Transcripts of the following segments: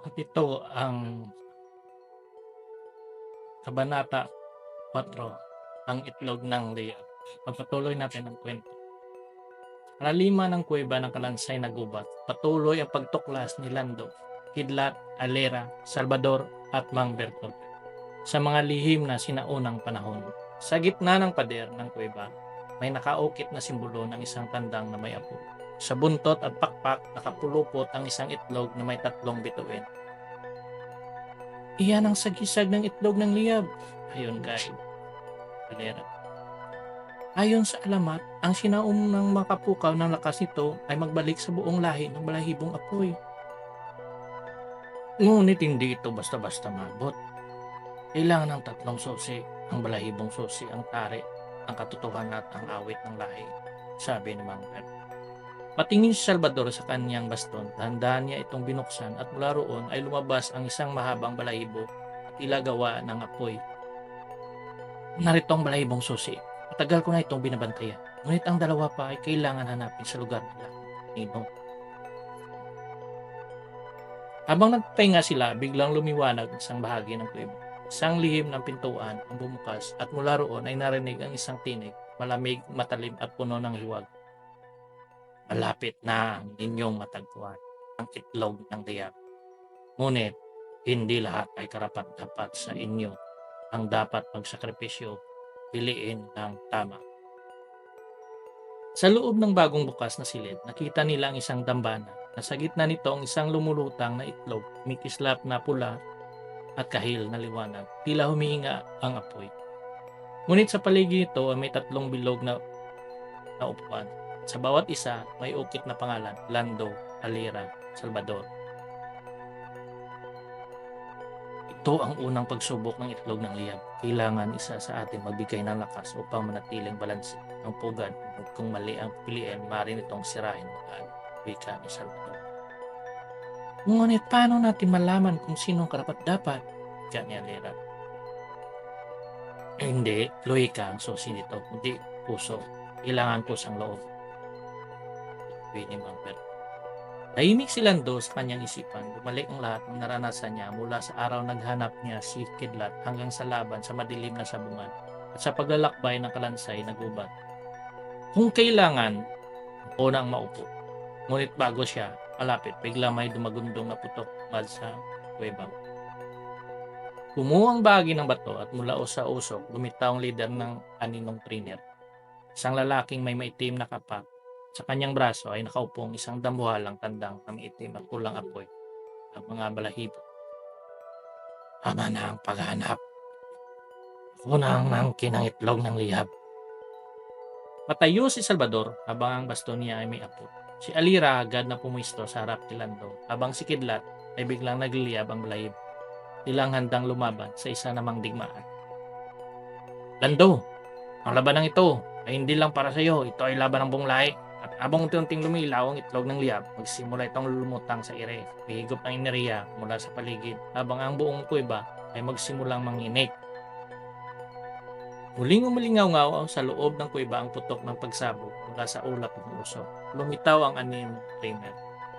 At ito ang Kabanata 4, ang itlog ng Lea. Pagpatuloy natin ang kwento. Kalaliman ng kuweba ng kalansay na gubat, patuloy ang pagtuklas ni Lando, Kidlat, Alera, Salvador at Mang Bertol sa mga lihim na sinaunang panahon. Sa gitna ng pader ng kuweba, may nakaukit na simbolo ng isang tandang na may apo. Sa buntot at pakpak, nakapulupot ang isang itlog na may tatlong bituin. Iyan ang sagisag ng itlog ng liyab. Ayon kay Valera. Ayon sa alamat, ang sinaunang makapukaw ng lakas nito ay magbalik sa buong lahi ng balahibong apoy. Ngunit hindi ito basta-basta mabot. Kailangan ng tatlong susi, ang balahibong susi, ang tari, ang katotohanan at ang awit ng lahi, sabi ni Mang Pep. Patingin si Salvador sa kanyang baston, dahan niya itong binuksan at mula roon ay lumabas ang isang mahabang balahibo at ilagawa ng apoy. Narito ang balahibong susi. Matagal ko na itong binabantayan. Ngunit ang dalawa pa ay kailangan hanapin sa lugar nila. Nino. Habang nagpahinga sila, biglang lumiwanag isang bahagi ng kuweba. Isang lihim ng pintuan ang bumukas at mula roon ay narinig ang isang tinig, malamig, matalim at puno ng hiwag. Malapit na ang inyong matagpuan ang itlog ng diyak. Ngunit, hindi lahat ay karapat-dapat sa inyo ang dapat magsakripisyo, piliin ng tama. Sa loob ng bagong bukas na silid, nakita nila ang isang dambana na sa gitna nito ang isang lumulutang na itlog, may kislap na pula at kahil na liwanag. Tila humihinga ang apoy. Ngunit sa paligid nito ay may tatlong bilog na, na upuan. Sa bawat isa, may ukit na pangalan, Lando, Alira, Salvador. Ito ang unang pagsubok ng itlog ng liyab. Kailangan isa sa atin magbigay ng lakas upang manatiling balanse ang pugad. At kung mali ang piliin, maaaring itong sirahin ang wika ni Salvador. Ngunit paano natin malaman kung sino ang karapat-dapat? Diyan ni Alira. Hindi, lohika ang susi nito, hindi puso. Kailangan po ang loob. Winnie Mampert. Tahimik si Lando sa kanyang isipan. Bumalik ang lahat ng naranasan niya mula sa araw naghanap niya si Kidlat hanggang sa laban sa madilim na sabungan at sa paglalakbay ng kalansay na gubat. Kung kailangan, ako na ang maupo. Ngunit bago siya, malapit, bigla may dumagundong na putok mad sa kuweba. Kumuha ang bahagi ng bato at mula sa usok, lumitaw ang leader ng aninong trainer. Isang lalaking may maitim na kapak sa kanyang braso ay nakaupong isang dambuhalang tandang na may itim at pulang apoy ang mga balahibo. Tama na ang paghanap. Ako na ang nangkin ng itlog ng lihab. Patayo si Salvador habang ang baston niya ay may apo. Si Alira agad na pumisto sa harap ni Lando habang si Kidlat ay biglang nagliliyab ang balahibo. Tilang handang lumaban sa isa namang digmaan. Lando, ang labanang ito ay hindi lang para sa iyo. Ito ay laban ng buong lahi. At abang unti-unting lumilaw ang itlog ng liyab, magsimula itong lumutang sa ire. Hihigop ng enerhiya mula sa paligid habang ang buong kuweba ay magsimulang manginig. Muling umalingaw-ngaw sa loob ng kuweba ang putok ng pagsabog mula sa ulap ng usok. Lumitaw ang anim trainer.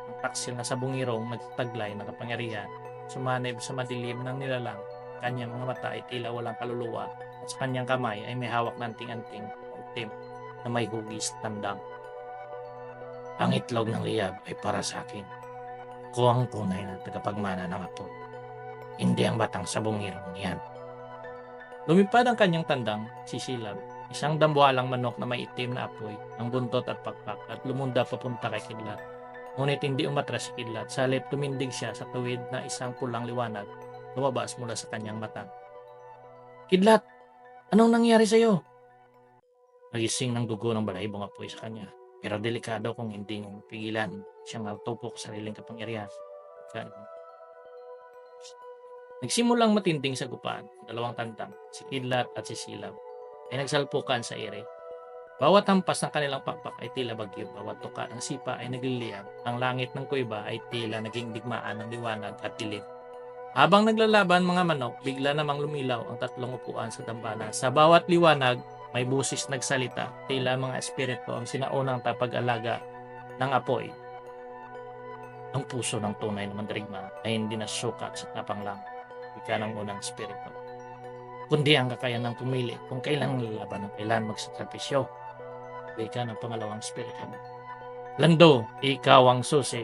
Ang taksil na sabungirong nagtaglay ng kapangyarihan. Sumanib sa madilim ng nilalang. Kanyang mga mata ay tila walang kaluluwa at sa kanyang kamay ay may hawak ng anting-anting itim na may hugis tandang. Ang itlog ng liyab ay para sa akin. Ako ang tunay na tagapagmana ng apo. Hindi ang batang sabungirong niyan. Lumipad ang kanyang tandang, sisilab. Isang dambuhalang manok na may itim na apoy, ang buntot at pakpak at lumunda papunta kay Kidlat. Ngunit hindi umatras si Kidlat, salip tumindig siya sa tuwid na isang pulang liwanag lumabas mula sa kanyang mata. Kidlat, anong nangyari sa iyo? Nagising ng dugo ng balahibong apoy sa kanya. Pero delikado kung hindi niya mapigilan siyang magtupok sa sariling kapangyarihan. Ganun. Nagsimulang matinding sa gupaan, dalawang tantang, si Kidlat at si Silab, ay nagsalpukan sa ere. Bawat hampas ng kanilang pakpak ay tila bagyo, bawat tuka ng sipa ay nagliliyab, ang langit ng kuiba ay tila naging digmaan ng liwanag at dilim. Habang naglalaban mga manok, bigla namang lumilaw ang tatlong upuan sa dambana. Sa bawat liwanag, may busis nagsalita, tila mga espiritu ang sinaunang tapag-alaga ng apoy. Ang puso ng tunay na mandirigma ay hindi nasukat sa tapang lang, ika ng unang spirito. Kundi ang kakayanang pumili kung kailan lalaban at kailan magsakripisyo, ika ng pangalawang spirito. Lando, ikaw ang susi,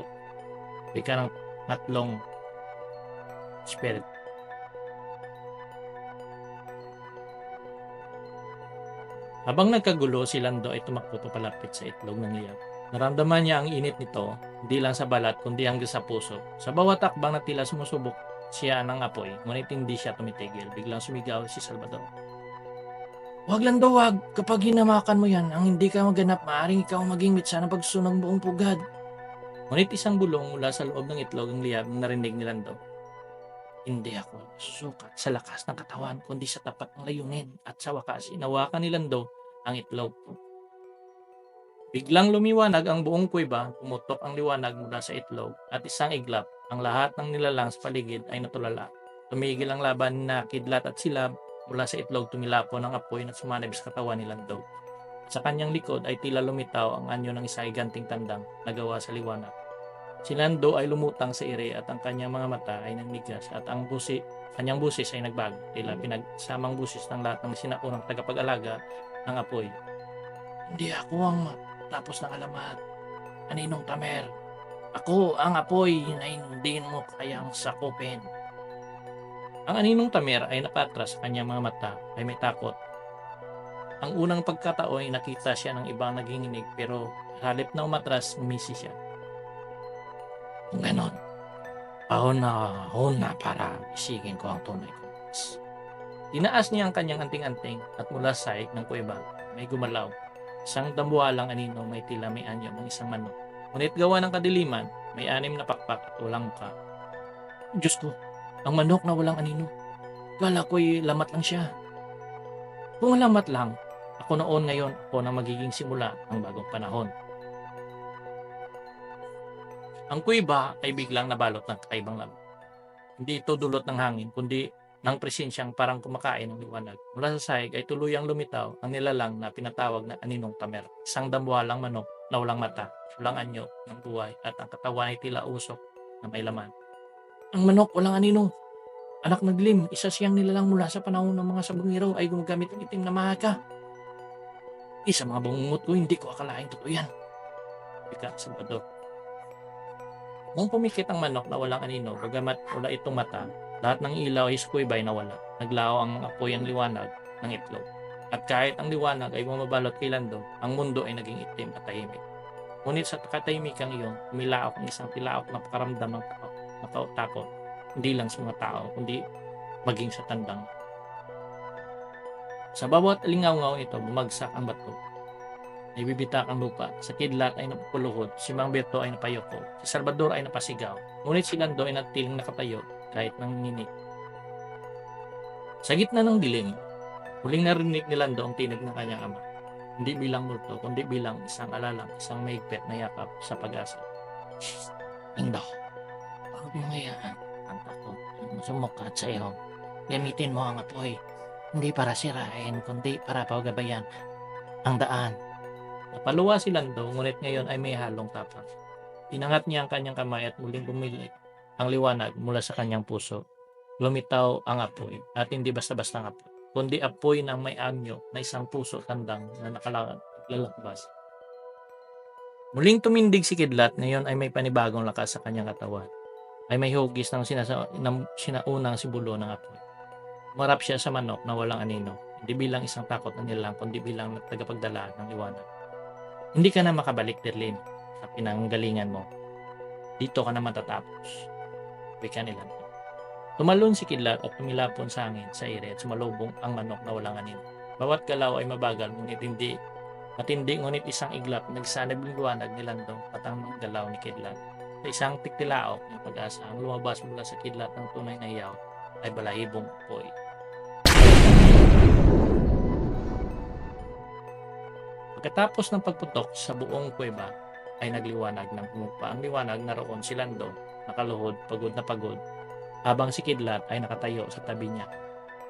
ika ng tatlong spirit. Habang nagkagulo, si Lando ay tumakbo papalapit sa itlog ng liyak. Naramdaman niya ang init nito, hindi lang sa balat kundi hanggang sa puso. Sa bawat takbang na tila sumusubok siya ng apoy, ngunit hindi siya tumitigil. Biglang sumigaw si Salvador. Wag lang daw wag, kapag hinamakan mo yan, ang hindi ka maganap, maaaring ikaw ang maging mitsa ng pagsunang buong pugad. Ngunit isang bulong mula sa loob ng itlog ng liyab na narinig ni Lando. Hindi ako susukat sa lakas ng katawan, kundi sa tapat ng layunin. At sa wakas, inawakan ni Lando ang itlog. Biglang lumiwanag ang buong kuweba, pumutok ang liwanag mula sa itlog at isang iglap. Ang lahat ng nilalang sa paligid ay natulala. Tumigil ang laban na kidlat at silab mula sa itlog tumilapo ng apoy na sumanib sa katawan ni Lando. Sa kanyang likod ay tila lumitaw ang anyo ng isang iganting tandang na gawa sa liwanag. Si Lando ay lumutang sa ire at ang kanyang mga mata ay nanmigas at ang busi, kanyang busis ay nagbago. Tila pinagsamang busis ng lahat ng sinaunang tagapag-alaga ng apoy. Hindi ako ang tapos ng alamat. Aninong tamer? Ako ang apoy na hindi mo kayang sakupin. Ang aninong tamer ay nakatras sa kanyang mga mata ay may takot. Ang unang pagkataon ay nakita siya ng ibang naginginig pero halip na umatras, umisi siya. Ganon, ahon na na para isigin ko ang tunay ko. Tinaas niya ang kanyang anting-anting at mula sa saik ng kuweba may gumalaw. Isang dambuhalang anino may tila may anyo ng isang manok. Ngunit gawa ng kadiliman, may anim na pakpak at walang muka. Diyos ko, ang manok na walang anino. Kala ko'y lamat lang siya. Kung lamat lang, ako noon ngayon ako na magiging simula ng bagong panahon. Ang kuiba ay biglang nabalot ng kakaibang lamok. Hindi ito dulot ng hangin, kundi ng presensyang parang kumakain ng liwanag. Mula sa sahig ay tuluyang lumitaw ang nilalang na pinatawag na aninong tamer. Isang dambuhalang manok na walang mata, walang anyo ng buhay at ang katawan ay tila usok na may laman. Ang manok walang anino. Anak ng lim, isa siyang nilalang mula sa panahon ng mga sabungiraw ay gumagamit ng itim na mahaka. Isa mga bungungot ko, hindi ko akalaing totoo yan. Ika, Salvador. Nung pumikit ang manok na walang anino, bagamat wala itong mata, lahat ng ilaw ay squibay na wala. Naglaho ang apoy ang liwanag ng itlog. At kahit ang liwanag ay bumabalot kay Lando, ang mundo ay naging itim at tahimik. Ngunit sa katahimikan iyon, umilaok ang isang tilaok na pakaramdam ng tao, na takot. Hindi lang sa mga tao, kundi maging sa tandang. Sa bawat lingaw ito, bumagsak ang bato. Naibibitak ang lupa. Sa kidlat ay napupuluhod. Si Mang Berto ay napayoko. Si Salvador ay napasigaw. Ngunit si Lando ay natiling nakatayo kahit nanginginig. Sa gitna ng dilim, huling narinig ni Lando ang tinig ng kanyang ama. Hindi bilang multo, kundi bilang isang alalang, isang maigpet na yakap sa pag-asa. Lando, huwag mo ngayaan ang takot ang sumukat sa iyo. Gamitin mo ang apoy, hindi para sirain, kundi para pagabayan ang daan. Napaluwa si Lando, ngunit ngayon ay may halong tapang. Inangat niya ang kanyang kamay at muling bumili ang liwanag mula sa kanyang puso. Lumitaw ang apoy at hindi basta-basta ang apoy, kundi apoy ng may anyo na isang puso tandang na nakalalakbas. Muling tumindig si Kidlat, ngayon ay may panibagong lakas sa kanyang katawan. Ay may hugis ng, sinasa, ng sinaunang sibulo ng apoy. Marap siya sa manok na walang anino, hindi bilang isang takot na nilang, kundi bilang tagapagdala ng liwanag. Hindi ka na makabalik, Derlin, sa pinanggalingan mo. Dito ka na matatapos. Wika nila. Tumalon si Kidlat at tumilapon sa hangin sa ire at sumalubong ang manok na walang anino. Bawat galaw ay mabagal ngunit hindi matindi ngunit isang iglap nagsanib ng liwanag ni Landong at ang mga galaw ni Kidlat. Sa isang tiktilaok ng pag-asa ang lumabas mula sa Kidlat ng tunay na iyaw ay balahibong apoy. Pagkatapos ng pagputok sa buong kuweba ay nagliwanag ng umupa. Ang liwanag naroon si Lando, nakaluhod, pagod na pagod, habang si Kidlat ay nakatayo sa tabi niya.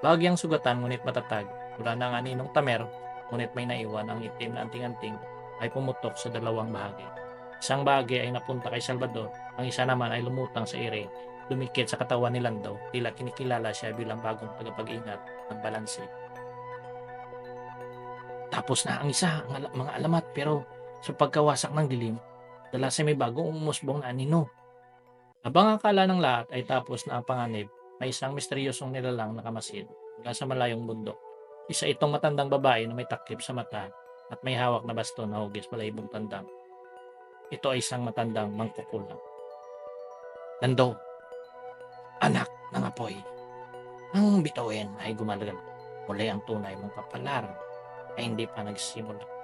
Bagyang sugatan ngunit matatag, wala na nga ninong tamer, ngunit may naiwan ang itim na anting-anting ay pumutok sa dalawang bahagi. Isang bagay ay napunta kay Salvador, ang isa naman ay lumutang sa ere, dumikit sa katawan ni Lando, tila kinikilala siya bilang bagong tagapag-ingat ng balanse. Tapos na ang isa, ang ala- mga alamat, pero sa pagkawasak ng dilim, dala sa may bagong umusbong na anino. Habang akala ng lahat ay tapos na ang panganib, may isang misteryosong nilalang nakamasid mula sa malayong bundok. Isa itong matandang babae na may takip sa mata at may hawak na baston na hugis palahibong tandang. Ito ay isang matandang mangkukulang. Lando, anak ng apoy. Ang bituin ay gumalagal. Muli ang tunay mong kapalaran ay hindi pa nagsimula.